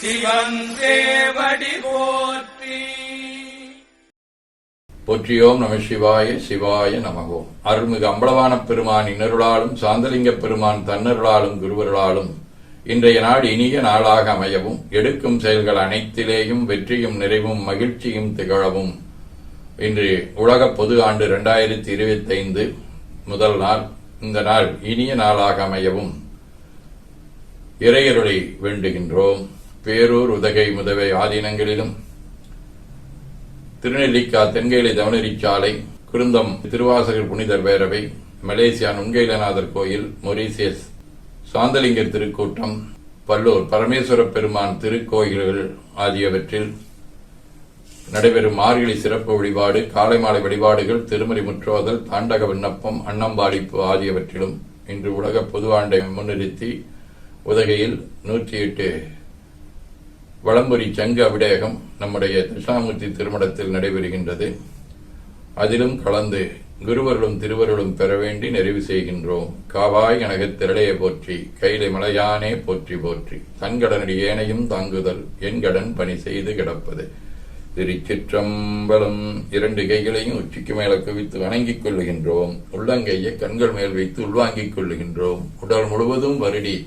சிவன் தேவடி போற்றி. போற்றியோம் நம சிவாய சிவாய நமகோம் அருள்மிகு அம்பளவான பெருமான் இன்னருளாலும் சாந்தலிங்க பெருமான் தன்னருளாலும் குருவருளாலும் இன்றைய நாள் இனிய நாளாக அமையவும் எடுக்கும் செயல்கள் அனைத்திலேயும் வெற்றியும் நிறைவும் மகிழ்ச்சியும் திகழவும். இன்று உலக பொது ஆண்டு இரண்டாயிரத்தி இருபத்தைந்து முதல் நாள் இந்த நாள் இனிய நாளாக அமையவும். இறையருளை வேண்டுகின்றோம். பேரூர் உதகை முதவை ஆதீனங்களிலும். திருநெல்லிக்கா தென்கேலை தவனரிச்சாலை குருந்தம் திருவாசகர் புனிதர் பேரவை மலேசியா நுண்கைலநாதர் கோயில் மொரீசியஸ் சாந்தலிங்கர் திருக்கூட்டம் பல்லூர் பரமேஸ்வர பெருமான் திருக்கோயில்கள் ஆகியவற்றில் நடைபெறும் மார்கழி சிறப்பு வழிபாடு காலை மாலை வழிபாடுகள் திருமறை முற்றோதல் தாண்டக விண்ணப்பம் அன்னம்பாடிப்பு ஆகியவற்றிலும் இன்று உலக பொதுவாண்டை முன்னிறுத்தி உதகையில் நூற்றி எட்டு வளம்புரி சங்க அபிடேகம் நம்முடைய தட்சிணாமூர்த்தி திருமணத்தில் நடைபெறுகின்றது. அதிலும் கலந்து குருவர்களும் திருவருளும் பெற வேண்டி நிறைவு செய்கின்றோம். காவாய் கனகத் திரளையை போற்றி கைலை மலையானே போற்றி போற்றி. தன்கடனடி ஏனையும் தாங்குதல் என் கடன் பணி செய்து கிடப்பது. திருச்சிற்றம்பலம் இரண்டு கைகளையும் உச்சிக்கு மேல குவித்து வணங்கிக் கொள்ளுகின்றோம். உள்ளங்கையை கண்கள் மேல் வைத்து உள்வாங்கிக் கொள்ளுகின்றோம். உடல் முழுவதும் வருடி